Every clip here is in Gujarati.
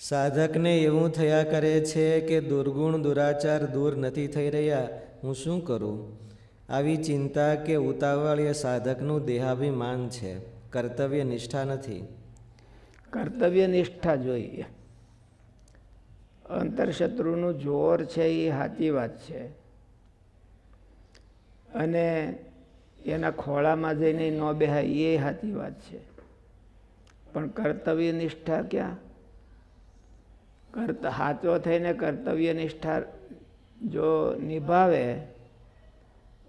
સાધકને એવું થયા કરે છે કે દુર્ગુણ દુરાચાર દૂર નથી થઈ રહ્યા. હું શું કરું? આવી ચિંતા કે ઉતાવળ એ સાધકનું દેહાભિમાન છે. કર્તવ્ય નિષ્ઠા નથી. કર્તવ્ય નિષ્ઠા જોઈએ. અંતરશત્રુનું જોર છે એ સાચી વાત છે. અને એના ખોળામાં જઈને ન બેહાય એ સાચી વાત છે. પણ કર્તવ્ય નિષ્ઠા ક્યાં? કર્ત સાચો થઈને કર્તવ્ય નિષ્ઠા જો નિભાવે,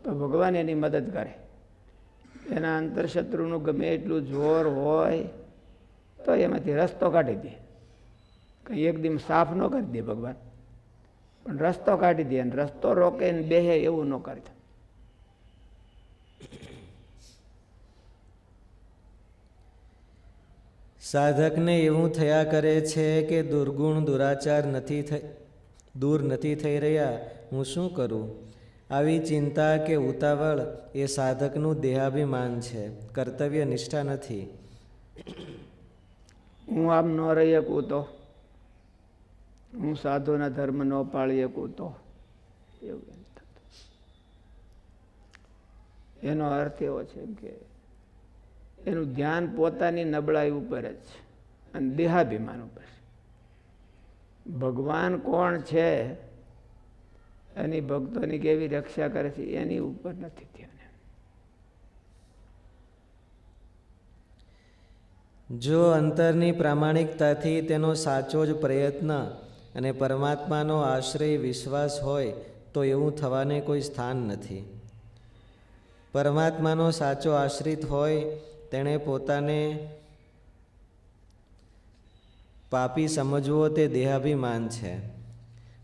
તો ભગવાન એની મદદ કરે. એના અંતરશત્રુનું ગમે એટલું જોર હોય, તો એમાંથી રસ્તો કાઢી દે. કંઈ એક દિન સાફ ન કરી દે ભગવાન. પણ રસ્તો કાઢી દે અને રસ્તો રોકે ને બેહે એવું ન કરતા સાધકને એવું થયા કરે છે કે દુર્ગુણ દુરાચાર નથી થઈ, દૂર નથી થઈ રહ્યા, હું શું કરું? આવી ચિંતા કે ઉતાવળ એ સાધકનું દેહાભિમાન છે, કર્તવ્ય નિષ્ઠા નથી. હું આમ ન રહી શકું તો? હું સાધુના ધર્મ ન પાળી શકું તો? એવું એનો અર્થ એવો છે કે એનું ધ્યાન પોતાની નબળાઈ ઉપર જ છે અને દેહાભિમાન ઉપર છે. ભગવાન કોણ છે? એની ભક્તોની કેવી રક્ષા કરે છે એની ઉપર નથી ધ્યાન જો અંતરની પ્રામાણિકતાથી તેનો સાચો જ પ્રયત્ન અને પરમાત્માનો આશ્રય વિશ્વાસ હોય, તો એવું થવાને કોઈ સ્થાન નથી. પરમાત્માનો સાચો આશ્રિત હોય તેણે પોતાને પાપી સમજવો તે દેહાભિમાન છે.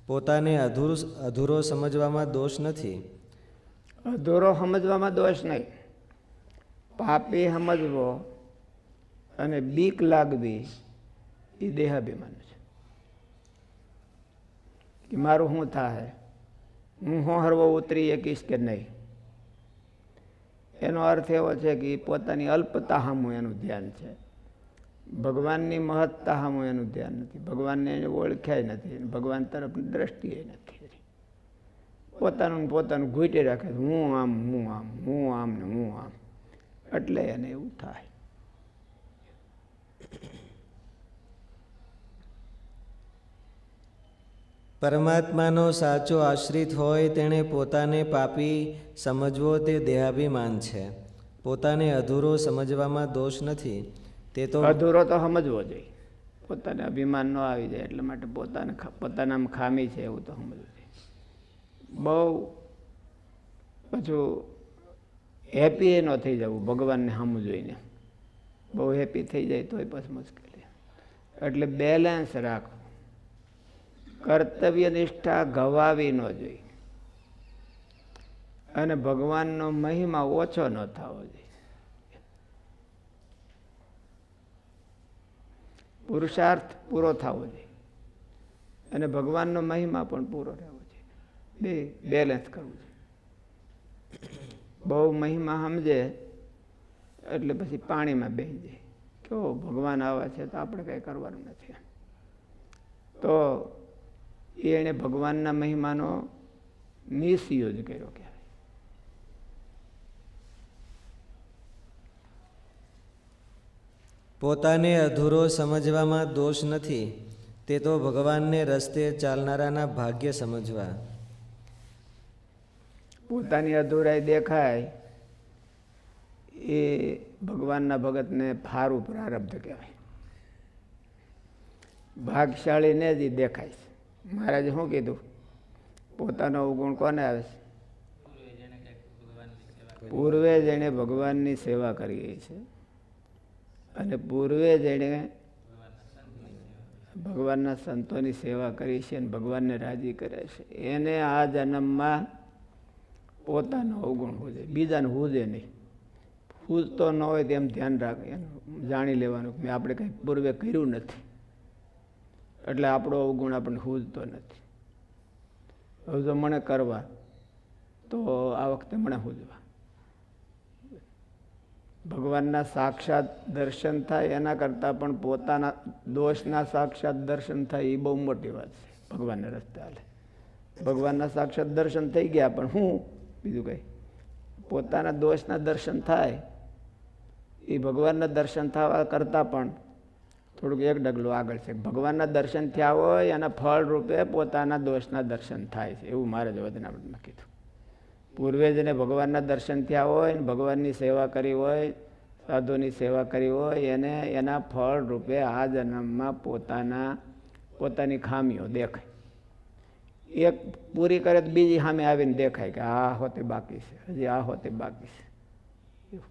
પોતાને અધૂર અધૂરો સમજવામાં દોષ નથી. અધૂરો સમજવામાં દોષ નહીં. પાપી સમજવો અને બીક લાગવી એ દેહાભિમાન છે. કે મારું શું થાય? હું હું હરવો ઉતરી શકીશ કે નહીં? એનો અર્થ એવો છે કે એ પોતાની અલ્પતા સામું એનું ધ્યાન છે. ભગવાનની મહત્તા સામું એનું ધ્યાન નથી. ભગવાનને એને ઓળખ્યાય નથી. ભગવાન તરફ દ્રષ્ટિએ નથી. પોતાનું પોતાનું ઘૂંટી રાખે. હું આમ હું આમ હું આમ ને હું આમ. એટલે એને એવું થાય. પરમાત્માનો સાચો આશ્રિત હોય તેણે પોતાને પાપી સમજવો તે દેહાભિમાન છે. પોતાને અધૂરો સમજવામાં દોષ નથી. તે તો અધૂરો તો સમજવો જોઈએ. પોતાને અભિમાન ન આવી જાય એટલે માટે પોતાને પોતાનામાં ખામી છે એવું તો સમજવું જોઈએ. બહુ પાછું હેપી એ ન થઈ જવું, ભગવાનને સામું જોઈને બહુ હેપી થઈ જાય તોય પછી મુશ્કેલી. એટલે બેલેન્સ રાખવું કર્તવ્ય નિષ્ઠા ગવાવી ન જોઈએ. અને ભગવાનનો મહિમા ઓછો ન થવો જોઈએ. પુરુષાર્થ પૂરો થવો જોઈએ. અને ભગવાનનો મહિમા પણ પૂરો રહેવો જોઈએ. બે બેલેન્સ કરવું જોઈએ. બહુ મહિમા સમજે, એટલે પછી પાણીમાં બેસી જાય. કેવો ભગવાન આવા છે તો આપણે કંઈ કરવાનું નથી. તો એ એણે ભગવાનના મહિમાનો મિસયુઝ કર્યો કહેવાય. પોતાને અધૂરો સમજવામાં દોષ નથી તે તો ભગવાનને રસ્તે ચાલનારાના ભાગ્ય સમજવા. પોતાની અધૂરાઈ દેખાય એ ભગવાનના ભગતને ફારું પ્રારબ્ધ કહેવાય. ભાગશાળીને જ દેખાય છે. મહારાજે શું કીધું? પોતાનો અવગુણ કોને આવે છે? પૂર્વે જેણે ભગવાનની સેવા કરી છે અને પૂર્વે જેણે ભગવાનના સંતોની સેવા કરી છે અને ભગવાનને રાજી કરે છે. એને આ જન્મમાં પોતાનો અવગુણ હોજે બીજાને હોજે નહીં. પૂજતો ન હોય તેમ ધ્યાન રાખ. જાણી લેવાનું કે આપણે કંઈ પૂર્વે કર્યું નથી. એટલે આપણો અવગુણ આપણને હૂજતો નથી. હવે જો મને કરવા, તો આ વખતે મને હૂજવા. ભગવાનના સાક્ષાત દર્શન થાય, એના કરતાં પણ પોતાના દોષના સાક્ષાત દર્શન થાય એ બહુ મોટી વાત છે, ભગવાનના રસ્તે હાલે. ભગવાનના સાક્ષાત દર્શન થઈ ગયા, પણ હું બીજું કંઈ. પોતાના દોષના દર્શન થાય એ ભગવાનના દર્શન થવા કરતાં પણ થોડુંક એક ડગલું આગળ છે. ભગવાનના દર્શન થયા હોય, એના ફળ રૂપે પોતાના દોષના દર્શન થાય છે. એવું મારે જ વદનામૃતમાં કીધું. પૂર્વે જેને ભગવાનના દર્શન થયા હોય, ને ભગવાનની સેવા કરી હોય, સાધુની સેવા કરી હોય, એને એના ફળ રૂપે આ જન્મમાં પોતાના, પોતાની ખામીઓ દેખાય. એક પૂરી કરે તો બીજી સામે આવીને દેખાય કે આ હોતે બાકી છે. હજી આ હોતે બાકી છે. એવું.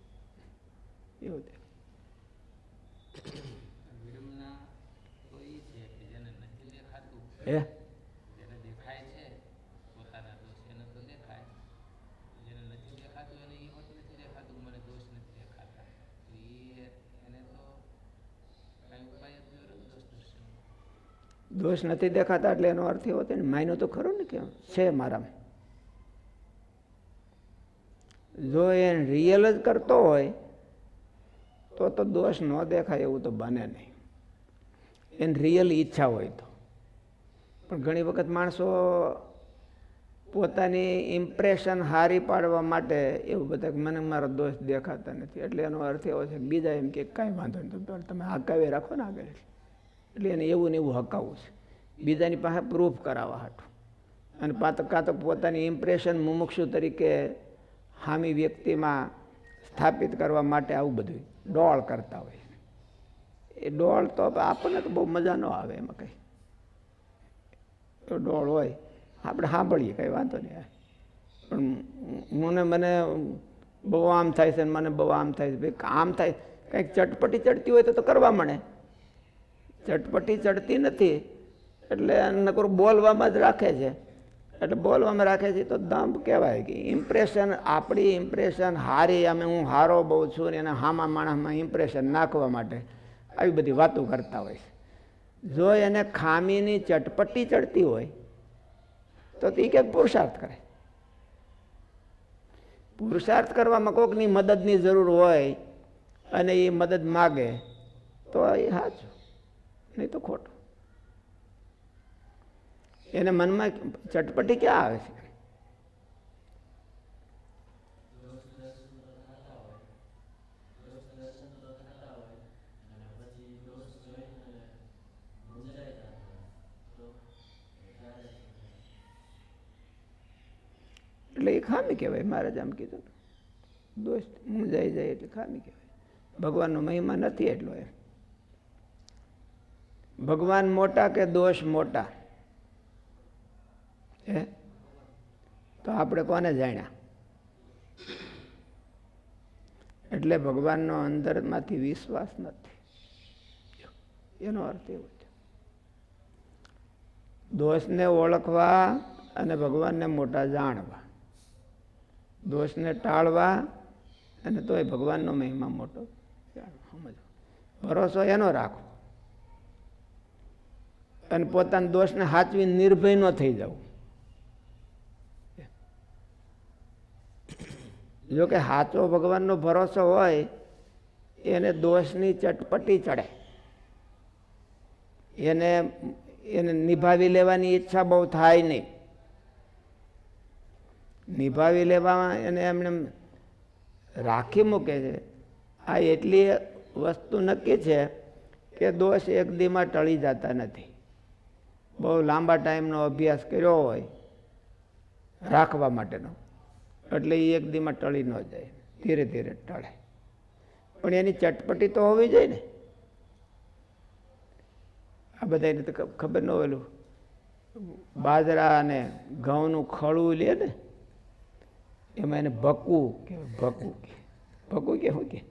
એવું દર્શન. દોષ નથી દેખાતા એટલે એનો અર્થ એવો થાય ને માયનો તો ખરો ને કે છે મારામાં. જો એ રિયલ જ કરતો હોય તો તો દોષ ન દેખાય એવું તો બને નહીં. એને રિયલ ઈચ્છા હોય તો. પણ ઘણી વખત માણસો પોતાની ઇમ્પ્રેશન હારી પાડવા માટે એવું બધા મને મારા દોષ દેખાતા નથી. એટલે એનો અર્થ એવો છે કે બીજા એમ કે કાંઈ વાંધો નહીં, તમે હકાવી રાખો ને આગળ. એટલે એને એવું ને એવું હકાવવું છે. બીજાની પાસે પ્રૂફ કરાવવા હાટું. અને પાત, કાં તો પોતાની ઇમ્પ્રેશન મુમુક્ષુ તરીકે હામી વ્યક્તિમાં સ્થાપિત કરવા માટે આવું બધું ડોળ કરતા હોય. એ ડોળ તો આપણને તો બહુ મજા ન આવે એમાં કંઈ. ડોળ હોય. આપણે સાંભળીએ, કંઈ વાંધો નહીં પણ મને મને બહુ આમ થાય છે મને બહુ આમ થાય છે. ભાઈ આમ થાય, કંઈક ચટપટી ચડતી હોય તો તો કરવા મળે. ચટપટી ચડતી નથી. એટલે નકરું બોલવામાં જ રાખે છે. એટલે બોલવામાં રાખે છે તો દંભ કહેવાય કે ઇમ્પ્રેશન આપણી ઇમ્પ્રેશન હારી અમે હું હારો બહુ છું ને એના હામા માણસમાં ઇમ્પ્રેશન નાખવા માટે આવી બધી વાતો કરતા હોય છે. જો એને ખામીની ચટપટી ચડતી હોય, તો એ ક્યાંક પુરુષાર્થ કરે. પુરુષાર્થ કરવામાં કોકની મદદની જરૂર હોય અને એ મદદ માગે, તો એ સાચું નહીં તો ખોટું. એને મનમાં ચટપટી ક્યાં આવે છે એટલે એ ખામી કહેવાય મહારાજ આમ કીધું. દોષ મૂંઝાઈ જાય એટલે ખામી કહેવાય. ભગવાનનો મહિમા નથી એટલો એમ. ભગવાન મોટા કે દોષ મોટા? હે? તો આપણે કોને જાણ્યા? એટલે ભગવાનનો અંદરમાંથી વિશ્વાસ નથી. એનો અર્થ એવો છે. દોષને ઓળખવા અને ભગવાનને મોટા જાણવા. દોષને ટાળવા અને તોય ભગવાનનો મહિમા મોટો. સમજો. ભરોસો એનો રાખો. અને પોતાના દોષને હાચવી નિર્ભય ન થઈ જવું જો કે સાચો ભગવાનનો ભરોસો હોય, એને દોષની ચટપટી ચડે. એને એને નિભાવી લેવાની ઈચ્છા બહુ થાય નહીં. નિભાવી લેવામાં એને એમને રાખી મૂકે છે. આ એટલી વસ્તુ નક્કી છે કે દોષ એક દીમાં ટળી જતા નથી. બહુ લાંબા ટાઈમનો અભ્યાસ કર્યો હોય રાખવા માટેનો. એટલે એ એક દીમાં ટળી ન જાય. ધીરે ધીરે ટળે. પણ એની ચટપટી તો હોવી જોઈએ ને. આ બધાને તો ખબર ન હોયેલું બાજરા અને ઘઉંનું ખળું લે ને. એમાં એને ભકવું કે ભકવું કે ભકવું કે શું કે?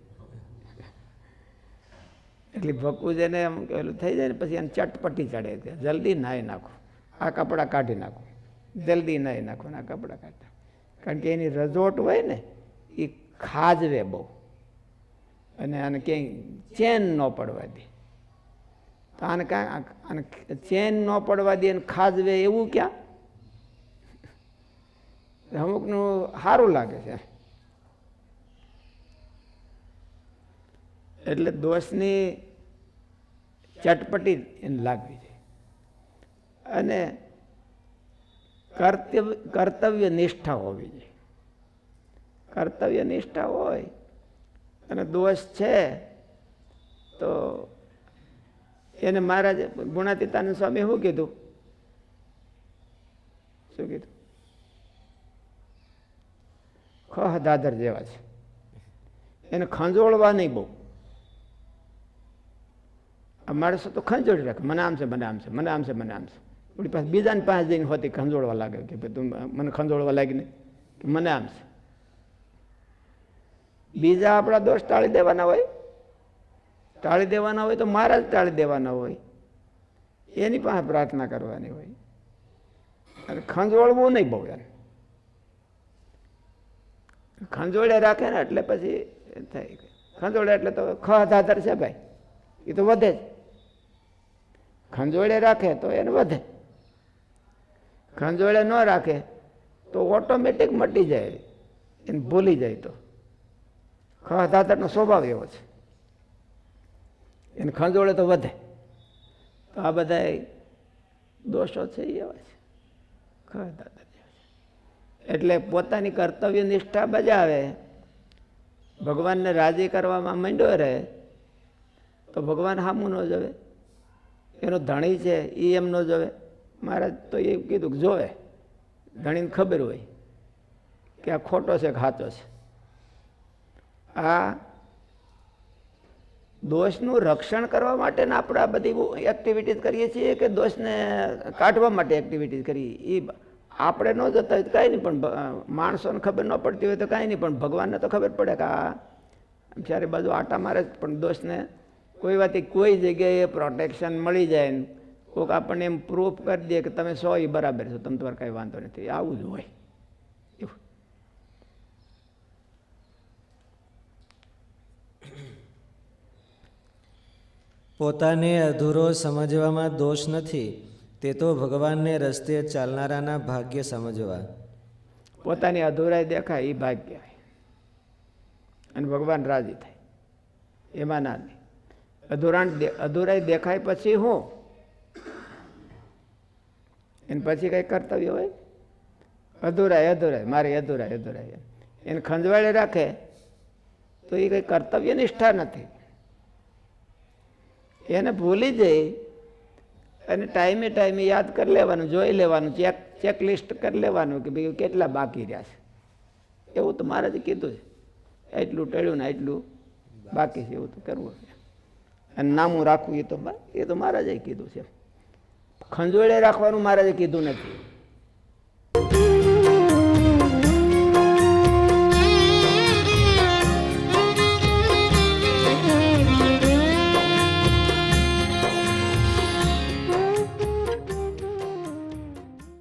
એટલે ભકવું જેને એમ ઓલું થઈ જાય ને પછી એને ચટપટી ચડે જલ્દી નાહી નાખો. આ કપડાં કાઢી નાખો. જલ્દી નાહી નાખો ને આ કપડાં કાઢી કારણ કે એની રજોટ હોય ને એ ખાજવે બહુ. અને આને ક્યાંય ચેન ન પડવા દે. તો આને કાંઈ આને ચેન ન પડવા દે અને ખાજવે એવું ક્યાં? અમુકનું સારું લાગે છે. એટલે દોષની ચટપટી એને લાગવી જોઈએ. અને કર્તવ્ય કર્તવ્ય નિષ્ઠા હોવી જોઈએ. કર્તવ્ય નિષ્ઠા હોય અને દોષ છે, તો એને મહારાજ ગુણાતીતાનંદ સ્વામી શું કીધું? શું કીધું? ખહ દાદર જેવા છે. એને ખંજોળવા નહીં બહુ. આ માણસો તો ખંજોળી રાખે. મને આમ છે, મને આમ છે, મને આમ છે, મને આમ છે. પાસે બીજાને પાસે જઈને હોતી ખંજોળવા લાગે કે ભાઈ તું મને ખંજોળવા લાગી નહીં. કે મને આમ છે. બીજા આપણા દોષ ટાળી દેવાના હોય. ટાળી દેવાના હોય તો મારા જ ટાળી દેવાના હોય. એની પાસે પ્રાર્થના કરવાની હોય. અને ખંજોળવું નહીં બહુ એને ખંજોળે રાખે ને એટલે પછી થાય ખંજોળે એટલે તો ખ છે ભાઈ. એ તો વધે જ. ખંજોળે રાખે તો એને વધે. ખંજોળે ન રાખે તો ઓટોમેટિક મટી જાય. એને ભૂલી જાય તો. ખ સ્વભાવ એવો છે. એને ખંજોળે તો વધે. તો આ બધા દોષો છે એવા છે. ખ ધાધર જેવા છે. એટલે પોતાની કર્તવ્ય નિષ્ઠા બજાવે. ભગવાનને રાજી કરવામાં માંડ્યો રહે, તો ભગવાન સામું ન જોવે. એનો ધણી છે એ એમ ન જોવે. મહારાજ તો એ કીધું કે જોવે, ધણીને ખબર હોય કે આ ખોટો છે કે સાચો છે. આ દોષનું રક્ષણ કરવા માટેના આપણે આ બધી એક્ટિવિટીઝ કરીએ છીએ કે દોષને કાઢવા માટે એક્ટિવિટીઝ કરીએ? એ આપણે ન જતા હોય તો કાંઈ નહીં, પણ માણસોને ખબર ન પડતી હોય તો કાંઈ નહીં, પણ ભગવાનને તો ખબર પડે કે આ ચારે બાજુ આટા મારે પણ દોષને કોઈ વાતે કોઈ જગ્યાએ પ્રોટેક્શન મળી જાય ને કોઈક આપણને એમ પ્રૂફ કરી દે કે તમે સો એ બરાબર છો, તમે તમારે કાંઈ વાંધો નથી, આવું જ હોય. એવું. પોતાને અધૂરો સમજવામાં દોષ નથી. તે તો ભગવાનને રસ્તે ચાલનારાના ભાગ્ય સમજવા. પોતાની અધૂરાઈ દેખાય એ ભાગ્ય. અને ભગવાન રાજી થાય. એમાં ના નહીં અધૂરાણ અધૂરાઈ દેખાય પછી હું? એને પછી કંઈ કર્તવ્ય હોય? અધૂરાય અધૂરાય મારી અધૂરાય અધૂરાય એને ખંજવાળે રાખે તો એ કંઈ કર્તવ્ય નિષ્ઠા નથી. એને ભૂલી જઈ અને ટાઈમે ટાઈમે યાદ કરી લેવાનું, જોઈ લેવાનું, ચેક, ચેકલિસ્ટ કરી લેવાનું કે ભાઈ કેટલા બાકી રહ્યા છે. એવું તો મહારાજે કીધું છે. એટલું ટળ્યું ને એટલું બાકી છે, એવું તો કરવું છે. અને નામું રાખવું એ તો એ તો મહારાજે કીધું છે. ખંજોળે રાખવાનું મહારાજે કીધું નથી.